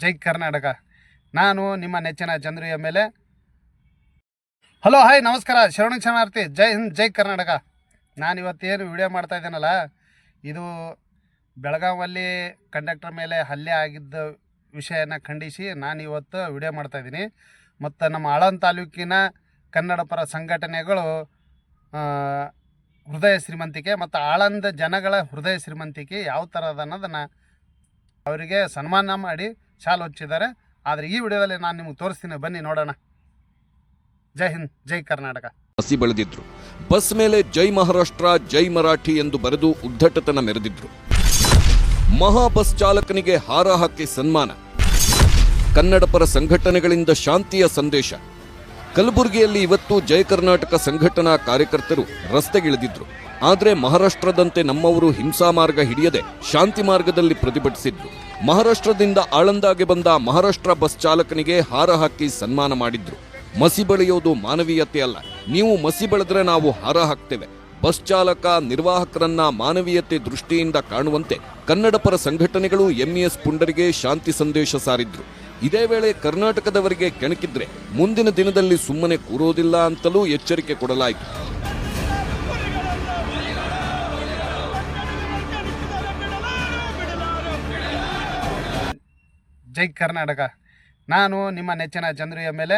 ಜೈ ಕರ್ನಾಟಕ. ನಾನು ನಿಮ್ಮ ನೆಚ್ಚಿನ Chandru M L hello, hi, ನಮಸ್ಕಾರ. ಶರಣ ಶರಣಾರ್ಥಿ, ಜೈ ಹಿಂದ್, ಜೈ ಕರ್ನಾಟಕ. ನಾನು ಇವತ್ತೇನು ವಿಡಿಯೋ ಮಾಡ್ತಾ ಇದ್ದೀನಲ್ಲ, ಇದು ಬೆಳಗಾವಲ್ಲಿ ಕಂಡಕ್ಟರ್ ಮೇಲೆ ಹಲ್ಲೆ ಆಗಿದ್ದ ವಿಷಯನ ಖಂಡಿಸಿ ನಾನು ಇವತ್ತು ವಿಡಿಯೋ ಮಾಡ್ತಾ ಇದ್ದೀನಿ. ಮತ್ತು ನಮ್ಮ ಆಳಂದ ತಾಲೂಕಿನ ಕನ್ನಡ ಪರ ಸಂಘಟನೆಗಳು ಹೃದಯ ಶ್ರೀಮಂತಿಕೆ ಮತ್ತು ಆಳಂದ ಜನಗಳ ಹೃದಯ ಶ್ರೀಮಂತಿಕೆ ಯಾವ ಥರ ಅದ ಅನ್ನೋದನ್ನು ಅವರಿಗೆ ಸನ್ಮಾನ ಮಾಡಿ ಶಾಲು ಹೊಚ್ಚಿದ್ದಾರೆ. ಆದರೆ ಈ ವಿಡಿಯೋದಲ್ಲಿ ನಾನು ನಿಮಗೆ ತೋರಿಸ್ತೀನಿ. ಬನ್ನಿ ನೋಡೋಣ. ಜೈ ಹಿಂದ್, ಜೈ ಕರ್ನಾಟಕ. ಹಸಿ ಬೆಳೆದಿದ್ರು. ಬಸ್ ಮೇಲೆ ಜೈ ಮಹಾರಾಷ್ಟ್ರ, ಜೈ ಮರಾಠಿ ಎಂದು ಬರೆದು ಉದ್ದಟತನ ಮೆರೆದಿದ್ರು. ಮಹಾ ಬಸ್ ಚಾಲಕನಿಗೆ ಹಾರ ಹಾಕಿ ಸನ್ಮಾನ. ಕನ್ನಡ ಪರ ಸಂಘಟನೆಗಳಿಂದ ಶಾಂತಿಯ ಸಂದೇಶ. ಕಲಬುರಗಿಯಲ್ಲಿ ಇವತ್ತು ಜಯ ಕರ್ನಾಟಕ ಸಂಘಟನಾ ಕಾರ್ಯಕರ್ತರು ರಸ್ತೆಗಿಳಿದಿದ್ರು. ಆದರೆ ಮಹಾರಾಷ್ಟ್ರದಂತೆ ನಮ್ಮವರು ಹಿಂಸಾ ಮಾರ್ಗ ಹಿಡಿಯದೆ ಶಾಂತಿ ಮಾರ್ಗದಲ್ಲಿ ಪ್ರತಿಭಟಿಸಿದ್ರು. ಮಹಾರಾಷ್ಟ್ರದಿಂದ ಆಳಂದಾಗೆ ಬಂದ ಮಹಾರಾಷ್ಟ್ರ ಬಸ್ ಚಾಲಕನಿಗೆ ಹಾರ ಹಾಕಿ ಸನ್ಮಾನ ಮಾಡಿದ್ರು. ಮಸಿ ಬಳಿಯೋದು ಮಾನವೀಯತೆ ಅಲ್ಲ. ನೀವು ಮಸಿ ಬೆಳೆದ್ರೆ ನಾವು ಹಾರ ಹಾಕ್ತೇವೆ. ಬಸ್ ಚಾಲಕ, ನಿರ್ವಾಹಕರನ್ನ ಮಾನವೀಯತೆ ದೃಷ್ಟಿಯಿಂದ ಕಾಣುವಂತೆ ಕನ್ನಡ ಪರ ಸಂಘಟನೆಗಳು ಎಂಇಎಸ್ ಪುಂಡರಿಗೆ ಶಾಂತಿ ಸಂದೇಶ ಸಾರಿದ್ರು. ಇದೇ ವೇಳೆ ಕರ್ನಾಟಕದವರಿಗೆ ಕೆಣಕಿದ್ರೆ ಮುಂದಿನ ದಿನದಲ್ಲಿ ಸುಮ್ಮನೆ ಕೂರೋದಿಲ್ಲ ಅಂತಲೂ ಎಚ್ಚರಿಕೆ ಕೊಡಲಾಯಿತು. ಜೈ ಕರ್ನಾಟಕ. ನಾನು ನಿಮ್ಮ ನೆಚ್ಚಿನ ಚಂದ್ರು ಮೇಲೆ